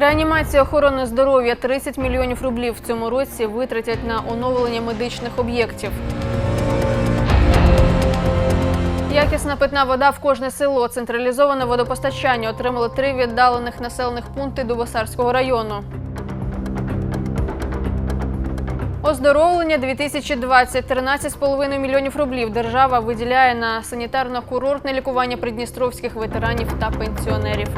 Реанімація охорони здоров'я 30 мільйонів рублів в цьому році витратять на оновлення медичних об'єктів. Якісна питна вода в кожне село. Централізоване водопостачання отримали три віддалених населених пункти Дубосарського району. Оздоровлення 2020 – 13,5 мільйонів рублів держава виділяє на санітарно-курортне лікування придністровських ветеранів та пенсіонерів.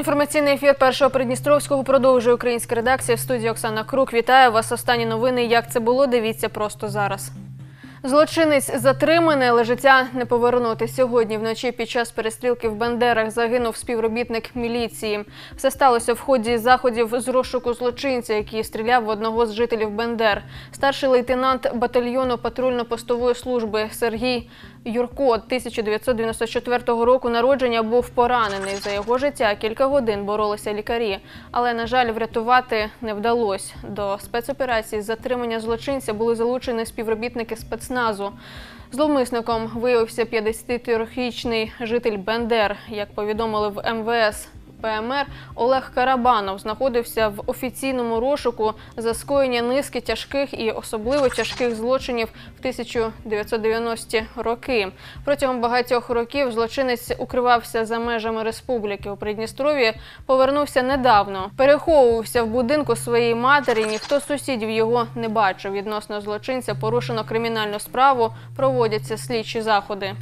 Інформаційний ефір першого Придністровського продовжує українська редакція. В студії Оксана Крук. Вітаю вас. Останні новини. Як це було? Дивіться просто зараз. Злочинець затриманий, але життя не повернути. Сьогодні вночі під час перестрілки в Бендерах загинув співробітник міліції. Все сталося в ході заходів з розшуку злочинця, який стріляв в одного з жителів Бендер. Старший лейтенант батальйону патрульно-постової служби Сергій Юрко 1994 року народження був поранений. За його життя кілька годин боролися лікарі, але на жаль, врятувати не вдалося. До спецоперації з затримання злочинця були залучені співробітники спецназу. Зловмисником виявився 53-річний житель Бендер. Як повідомили в МВС ПМР, Олег Карабанов знаходився в офіційному розшуку за скоєння низки тяжких і особливо тяжких злочинів в 1990-ті роки. Протягом багатьох років злочинець укривався за межами республіки. У Придністров'ї повернувся недавно. Переховувався в будинку своєї матері. Ніхто з сусідів його не бачив. Відносно злочинця порушено кримінальну справу. Проводяться слідчі заходи.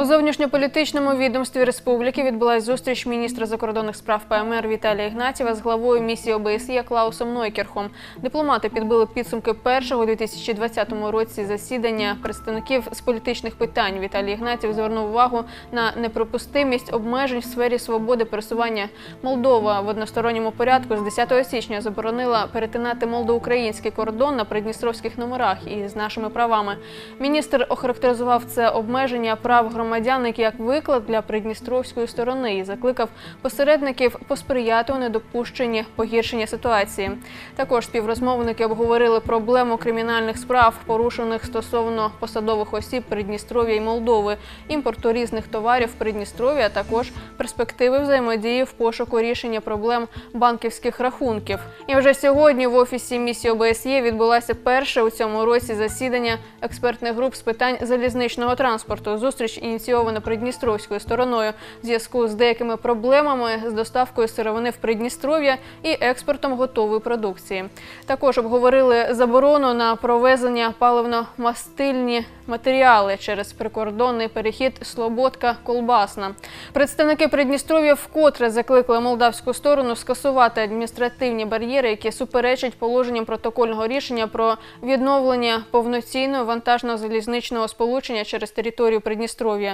У зовнішньополітичному відомстві республіки відбулася зустріч міністра закордонних справ ПМР Віталія Ігнатєва з главою місії ОБСЄ Клаусом Нойкерхом. Дипломати підбили підсумки першого у 2020 році засідання представників з політичних питань. Віталій Ігнатєв звернув увагу на неприпустимість обмежень в сфері свободи пересування. Молдова в односторонньому порядку з 10 січня заборонила перетинати молдоукраїнський кордон на придністровських номерах і з нашими правами. Міністр охарактеризував це обмеження прав громадян як виклад для придністровської сторони і закликав посередників посприяти у недопущенні погіршення ситуації. Також співрозмовники обговорили проблему кримінальних справ, порушених стосовно посадових осіб Придністров'я і Молдови, імпорту різних товарів Придністров'я, а також перспективи взаємодії в пошуку рішення проблем банківських рахунків. І вже сьогодні в офісі місії ОБСЄ відбулася перше у цьому році засідання експертних груп з питань залізничного транспорту. Зустріч ініційована придністровською стороною в зв'язку з деякими проблемами з доставкою сировини в Придністров'я і експортом готової продукції. Також обговорили заборону на провезення паливно-мастильні матеріали через прикордонний перехід Слободка Колбасна. Представники Придністров'я вкотре закликали молдавську сторону скасувати адміністративні бар'єри, які суперечать положенням протокольного рішення про відновлення повноцінного вантажного залізничного сполучення через територію Придністров'я.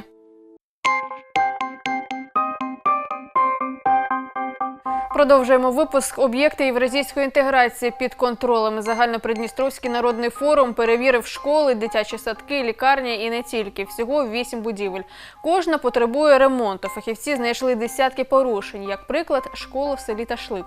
Продовжуємо випуск. Об'єкти євразійської інтеграції під контролем. Загальнопридністровський народний форум перевірив школи, дитячі садки, лікарні і не тільки. Всього вісім будівель. Кожна потребує ремонту. Фахівці знайшли десятки порушень. Як приклад, школа в селі Ташлик.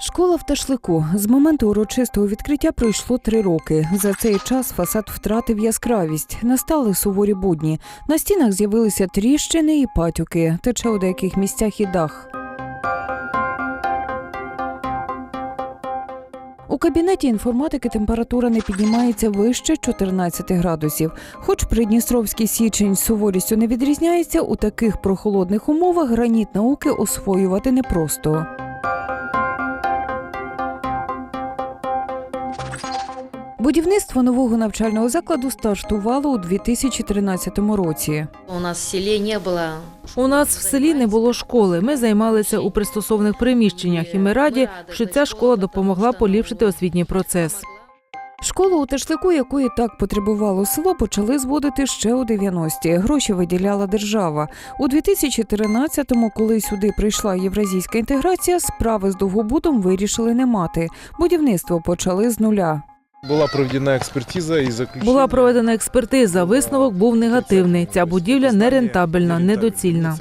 Школа в Ташлику з моменту урочистого відкриття пройшло три роки. За цей час фасад втратив яскравість. Настали суворі будні. На стінах з'явилися тріщини і патюки. Тече у деяких місцях і дах. У кабінеті інформатики температура не піднімається вище 14 градусів. Хоч Придністровський січень суворістю не відрізняється, у таких прохолодних умовах граніт науки освоювати непросто. Будівництво нового навчального закладу стартувало у 2013 році. У нас в селе не было. У нас в селі не було школи. Ми займалися у пристосованих приміщеннях, і ми раді, що ця школа допомогла поліпшити освітній процес. Школу у Тешлику, якої так потребувало село, почали зводити ще у 90-ті. Гроші виділяла держава. У 2013-му, коли сюди прийшла євразійська інтеграція, справи з довгобудом вирішили не мати. Будівництво почали з нуля. Була проведена експертиза і заключена. Була проведена експертиза. Висновок був негативний. Ця будівля нерентабельна, недоцільна.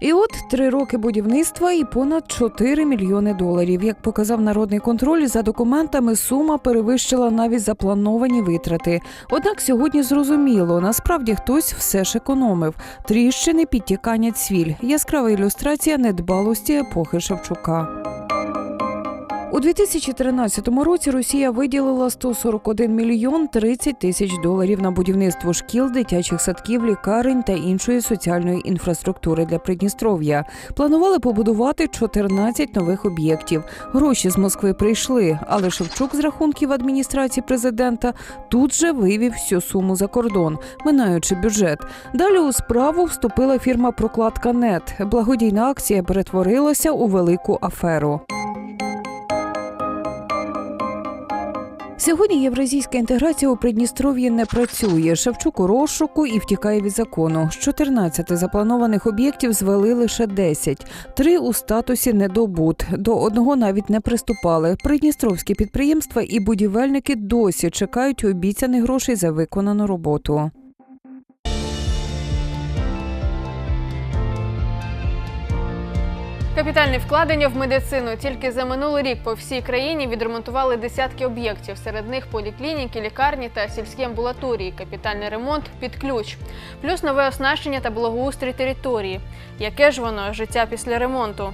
І от три роки будівництва і понад 4 мільйони доларів. Як показав народний контроль, за документами сума перевищила навіть заплановані витрати. Однак сьогодні зрозуміло, насправді хтось все ж економив. Тріщини, підтікання цвіль. Яскрава ілюстрація недбалості епохи Шевчука. У 2013 році Росія виділила 141 мільйон 30 тисяч доларів на будівництво шкіл, дитячих садків, лікарень та іншої соціальної інфраструктури для Придністров'я. Планували побудувати 14 нових об'єктів. Гроші з Москви прийшли, але Шевчук з рахунків адміністрації президента тут же вивів всю суму за кордон, минаючи бюджет. Далі у справу вступила фірма Прокладка Нет. Благодійна акція перетворилася у велику аферу. Сьогодні євразійська інтеграція у Придністров'ї не працює. Шевчук у розшуку і втікає від закону. З 14 запланованих об'єктів звели лише 10. Три у статусі недобут. До одного навіть не приступали. Придністровські підприємства і будівельники досі чекають обіцяних грошей за виконану роботу. Капітальні вкладення в медицину тільки за минулий рік по всій країні відремонтували десятки об'єктів. Серед них поліклініки, лікарні та сільські амбулаторії. Капітальний ремонт під ключ, плюс нове оснащення та благоустрій території. Яке ж воно життя після ремонту?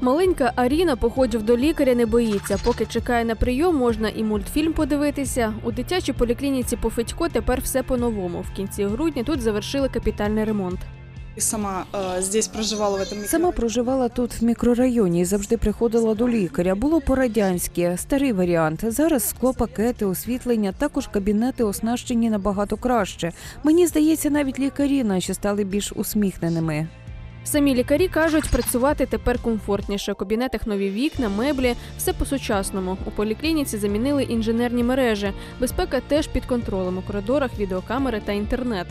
Маленька Аріна походів до лікаря не боїться. Поки чекає на прийом, можна і мультфільм подивитися. У дитячій поліклініці по Федько тепер все по-новому. В кінці грудня тут завершили капітальний ремонт. Сама э, здесь проживала в этом. Сама проживала тут в мікрорайоні і завжди приходила до лікаря. Було по-радянськи, старий варіант. Зараз склопакети, освітлення, також кабінети оснащені набагато краще. Мені здається, навіть лікарі наші стали більш усміхненими. Самі лікарі кажуть, працювати тепер комфортніше. У кабінетах нові вікна, меблі, все по-сучасному. У поліклініці замінили інженерні мережі. Безпека теж під контролем. У коридорах відеокамери та інтернет.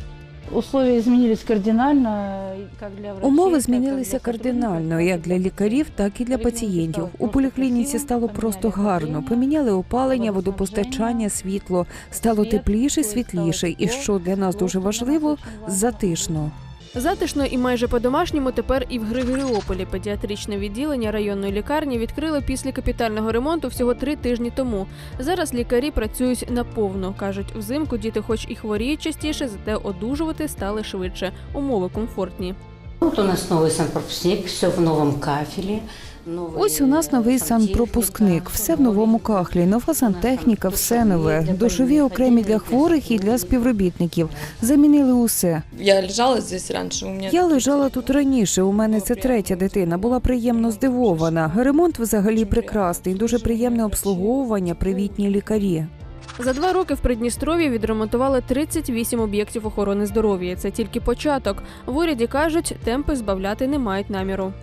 Умови змінилися кардинально, як для лікарів, так і для пацієнтів. У поліклініці стало просто гарно. Поміняли опалення, водопостачання, світло. Стало тепліше, світліше, і що для нас дуже важливо, затишно. Затишно і майже по-домашньому тепер і в Григоріополі педіатричне відділення районної лікарні відкрили після капітального ремонту всього три тижні тому. Зараз лікарі працюють наповну. кажуть, взимку діти, хоч і хворіють частіше, зате одужувати стали швидше. Умови комфортні. Вот у нас новый санпропускник, все в новом кафеле. Ось у нас новий санпропускник, все в новому кахлі, нова сантехніка, все нове. Душові окремі для хворих і для співробітників. Замінили усе. Я лежала здесь раньше, у меня... Я лежала тут раніше. У мене це третя дитина. Була приємно здивована. Ремонт взагалі прекрасний, дуже приємне обслуговування, привітні лікарі. За два роки в Придністров'ї відремонтували 38 об'єктів охорони здоров'я. Це тільки початок. В уряді кажуть, темпи збавляти не мають наміру.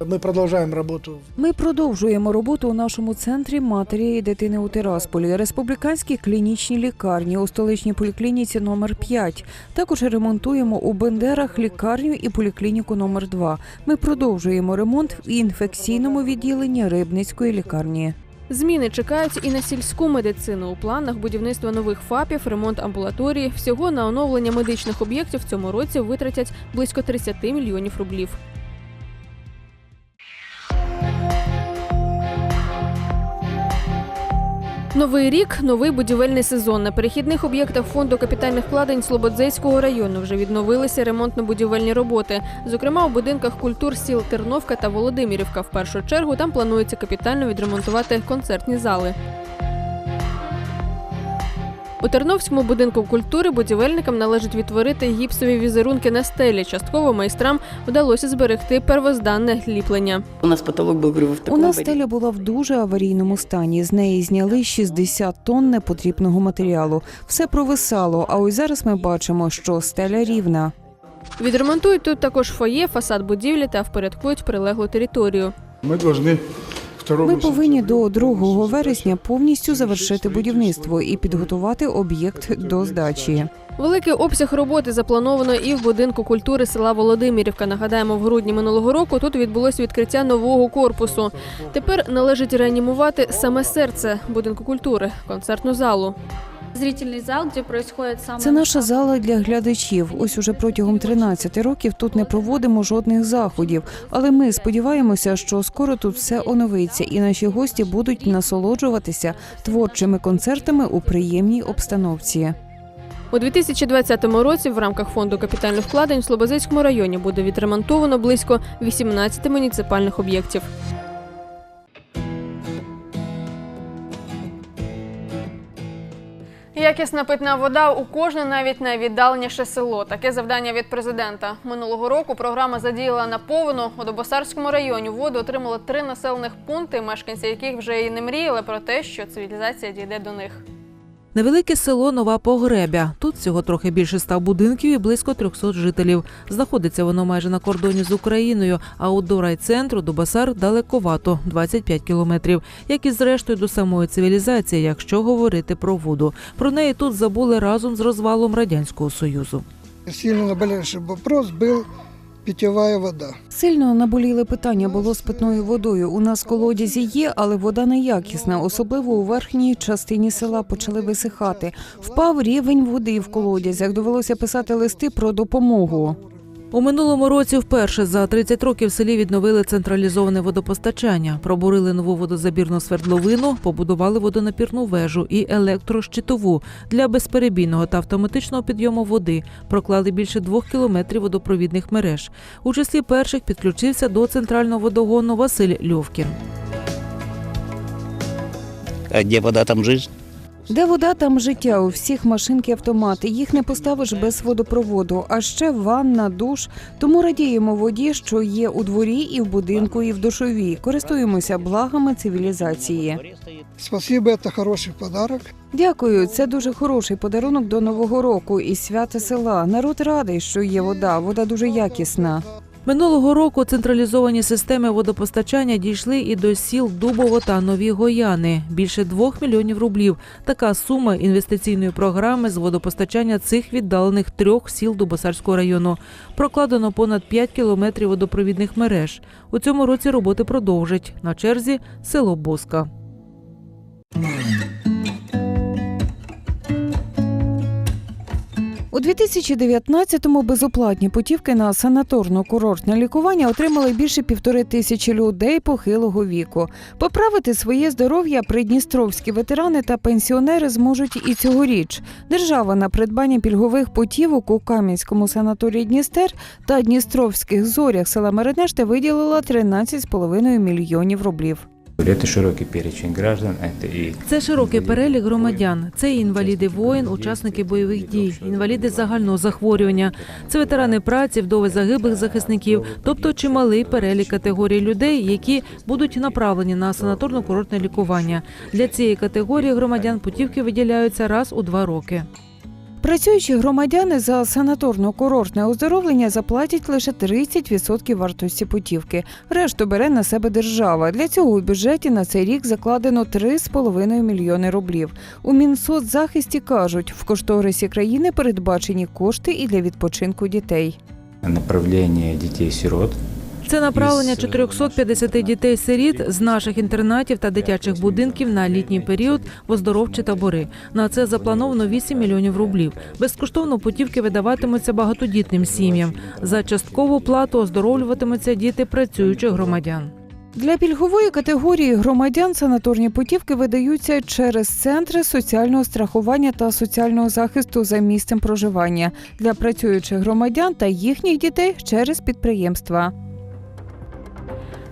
Мы продолжаем работу. Ми продовжуємо роботу у нашому центрі матері і дитини у Тирасполі, республіканській клінічній лікарні у столичній поліклініці номер 5 Також ремонтуємо у Бендерах лікарню і поліклініку номер 2 Ми продовжуємо ремонт в інфекційному відділенні Рибницької лікарні. Зміни чекають і на сільську медицину. У планах будівництва нових ФАПів, ремонт амбулаторії. Всього на оновлення медичних об'єктів в цьому році витратять близько 30 мільйонів рублів. Новий рік новий будівельний сезон. На перехідних об'єктах фонду капітальних вкладень Слободзейського району вже відновилися ремонтно-будівельні роботи. Зокрема, у будинках культур сіл Терновка та Володимирівка. В першу чергу там планується капітально відремонтувати концертні зали. У Терновському будинку культури будівельникам належить відтворити гіпсові візерунки на стелі. Частково майстрам вдалося зберегти первозданне ліплення. У нас потолок был, говорю, в У таком нас варианте. стеля була в дуже аварійному стані. З неї зняли 60 тонн непотрібного матеріалу. Все провисало. А ось зараз ми бачимо, що стеля рівна. Відремонтують тут також фоє, фасад будівлі та впорядкують прилеглу територію. Мы должны 2 ми повинні до 2 вересня повністю завершити будівництво і підготувати об'єкт до здачі. Великий обсяг роботи заплановано і в будинку культури села Володимирівка. Нагадаємо, в грудні минулого року тут відбулось відкриття нового корпусу. Тепер належить реанімувати саме серце будинку культури концертну залу. Зрительный зал, где происходит самое... Це наша зала для глядачів. Ось уже протягом 13 років тут не проводимо жодних заходів. Але ми сподіваємося, що скоро тут все оновиться, і наші гості будуть насолоджуватися творчими концертами у приємній обстановці. У 2020 році в рамках фонду капітальних вкладень в Слободзейському районі буде відремонтовано близько 18 муніципальних об'єктів. Якісна питна вода у кожне навіть найвіддаленіше село. Таке завдання від президента. Минулого року програма задіяла наповну. У Добосарському районі воду отримали три населених пункти, мешканці яких вже і не мріяли про те, що цивілізація дійде до них. Невелике село Нова Погребя. Тут всього трохи більше ста будинків і близько 300 жителів. Знаходиться воно майже на кордоні з Україною, а от до райцентру до Басар далековато 25 кілометрів, як і зрештою до самої цивілізації, якщо говорити про воду. Про неї тут забули разом з розвалом радянського союзу. Сильно наболевший вопрос был питьевая вода. Сильно наболіли питання було з питною водою. У нас колодязі є, але вода неякісна. Особливо у верхній частині села почали висихати. Впав рівень води в колодязях. Довелося писати листи про допомогу. У минулому році вперше за 30 років в селі відновили централізоване водопостачання, пробурили нову водозабірну свердловину, побудували водонапірну вежу і електрощитову для безперебійного та автоматичного підйому води. Проклали більше двох кілометрів водопровідних мереж. У числі перших підключився до центрального водогону Василь Льовкін. А где вода, там жизнь. Де вода, там життя. У всіх машинки автомати. Їх не поставиш без водопроводу. А ще ванна, душ. Тому радіємо воді, що є у дворі, і в будинку, і в душовій. Користуємося благами цивілізації. Спасибо, это хороший подарок. Дякую, це дуже хороший подарунок до нового року і свята села. Народ радий, що є вода. Вода дуже якісна. Минулого року централізовані системи водопостачання дійшли і до сіл Дубово та Нові Гояни. Більше двох мільйонів рублів. Така сума інвестиційної програми з водопостачання цих віддалених трьох сіл Дубосарського району. Прокладено понад 5 кілометрів водопровідних мереж. У цьому році роботи продовжать. На черзі село Боска. 2019-му безоплатні путівки на санаторно-курортне лікування отримали більше півтори тисячі людей похилого віку. Поправити своє здоров'я придністровські ветерани та пенсіонери зможуть і цьогоріч. Держава на придбання пільгових путівок у Кам'янському санаторії Дністер та Дністровських зорях села Маринеште виділила 13,5 мільйонів рублів. Это широкий перечень граждан, Це широкий перелік громадян. Це і інваліди воїн, учасники бойових дій, інваліди загального захворювання. Це ветерани праці, вдови загиблих захисників, тобто чималий перелік категорій людей, які будуть направлені на санаторно-курортне лікування. Для цієї категорії громадян путівки виділяються раз у два роки. Працюючі громадяни за санаторно-курортне оздоровлення заплатять лише 30% вартості путівки. Решту бере на себе держава. Для цього у бюджеті на цей рік закладено 3,5 мільйони рублів. У Мінсоцзахисті кажуть, в кошторисі країни передбачені кошти і для відпочинку дітей. направление детей-сирот. Це направлення 450 дітей-сиріт з наших інтернатів та дитячих будинків на літній період в оздоровчі табори. На це заплановано 8 мільйонів рублів. Безкоштовно путівки видаватимуться багатодітним сім'ям. За часткову плату оздоровлюватимуться діти працюючих громадян. Для пільгової категорії громадян санаторні путівки видаються через центри соціального страхування та соціального захисту за місцем проживання для працюючих громадян та їхніх дітей через підприємства.